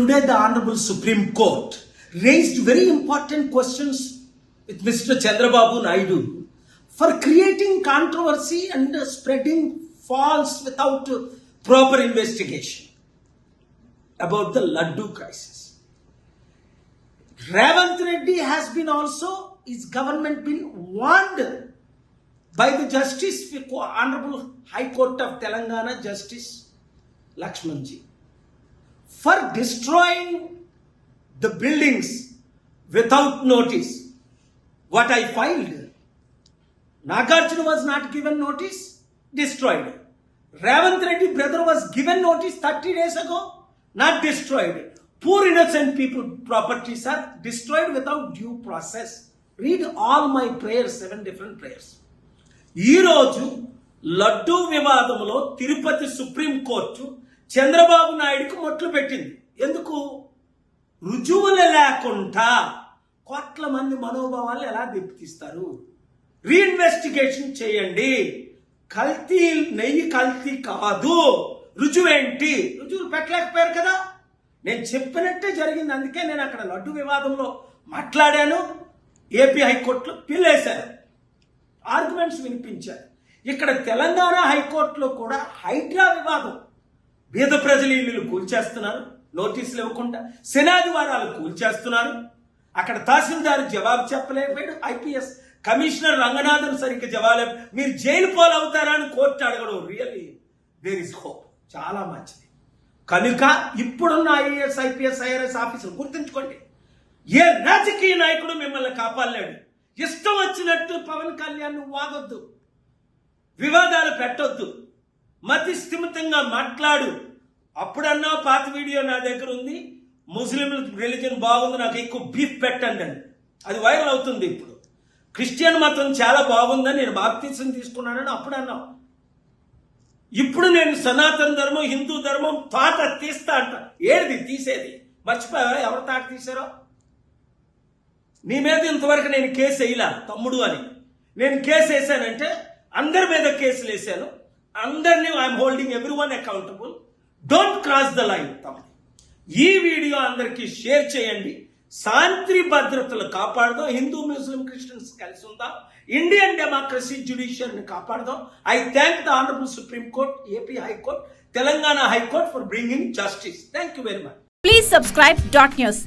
Today, the Honorable Supreme Court raised very important questions with Mr. Chandrababu Naidu for creating controversy and spreading false without proper investigation about the Laddu crisis. Ravant Reddy has been also, his government been warned by the Justice, Honorable High Court of Telangana Justice Lakshmanji for destroying the buildings without notice. What I filed, Nagarjuna was not given notice, destroyed. Ravant Reddy brother was given notice 30 days ago, not destroyed. Poor innocent people properties are destroyed without due process. Read all my prayers, seven different prayers. ఈరోజు లడ్డూ వివాదంలో Tirupati supreme court Chandrababu నాయుడుకు మొట్లు పెట్టింది. ఎందుకు? రుజువులు లేకుండా కోట్ల మంది మనోభావాలు ఎలా దెబ్బతీస్తారు? రీఇన్వెస్టిగేషన్ చేయండి. కల్తీ నెయ్యి కల్తీ కాదు. రుజువేంటి? రుజువులు పెట్టలేకపోయారు కదా. నేను చెప్పినట్టే జరిగింది. అందుకే నేను అక్కడ లడ్డు వివాదంలో మాట్లాడాను. ఏపీ హైకోర్టులో పిల్లేశారు. ఆర్గ్యుమెంట్స్ వినిపించారు. ఇక్కడ తెలంగాణ హైకోర్టులో కూడా హైడ్రా వివాదం. బీద ప్రజలు ఇల్లు కూల్చేస్తున్నారు నోటీసులు ఇవ్వకుండా శనాదివారాలు కూల్చేస్తున్నారు. అక్కడ తహసీల్దారు జవాబు చెప్పలేకపోయాడు. ఐపీఎస్ కమిషనర్ రంగనాథన్ సరిగ్గా జవాబు మీరు జైలు పాలవుతారా అని కోర్టు అడగడం రియల్లీ దేర్ ఇస్ హోప్ చాలా మంచిది. కనుక ఇప్పుడున్న ఐఏఎస్ ఐపీఎస్ ఐఆర్ఎస్ ఆఫీసర్ గుర్తుంచుకోండి. ఏ రాజకీయ నాయకుడు మిమ్మల్ని కాపాడలేడు. ఇష్టం వచ్చినట్టు పవన్ కళ్యాణ్ వాగొద్దు. వివాదాలు పెట్టొద్దు. మతి స్థిమితంగా మాట్లాడు. అప్పుడన్నా పాత వీడియో నా దగ్గర ఉంది. ముస్లింల రిలీజన్ బాగుంది నాకు ఎక్కువ బీఫ్ పెట్టండి అని. అది వైరల్ అవుతుంది ఇప్పుడు. క్రిస్టియన్ మతం చాలా బాగుందని నేను బాప్తీసం తీసుకున్నానని అప్పుడు అన్నావు ఇప్పుడు నేను సనాతన ధర్మం హిందూ ధర్మం తాట తీస్తా అంట. ఏది తీసేది. మర్చిపోయావా? ఎవరు తాట తీశారో? నీ మీద ఇంతవరకు నేను కేసు వేయలా తమ్ముడు అని. నేను కేసు వేసానంటే అందరి మీద కేసులు వేసాను అందరినీ I'm holding everyone accountable don't cross the line తమ్ముడు. ఈ వీడియో అందరికీ షేర్ చేయండి. శాంతి భద్రతలు కాపాడదాం. హిందూ ముస్లిం క్రిస్టియన్స్ కలిసి ఉందాం. ఇండియన్ డెమోక్రసీ ని కాపాడదాం. I thank the honourable supreme court AP high court Telangana high court for bringing justice thank you very much please subscribe dot news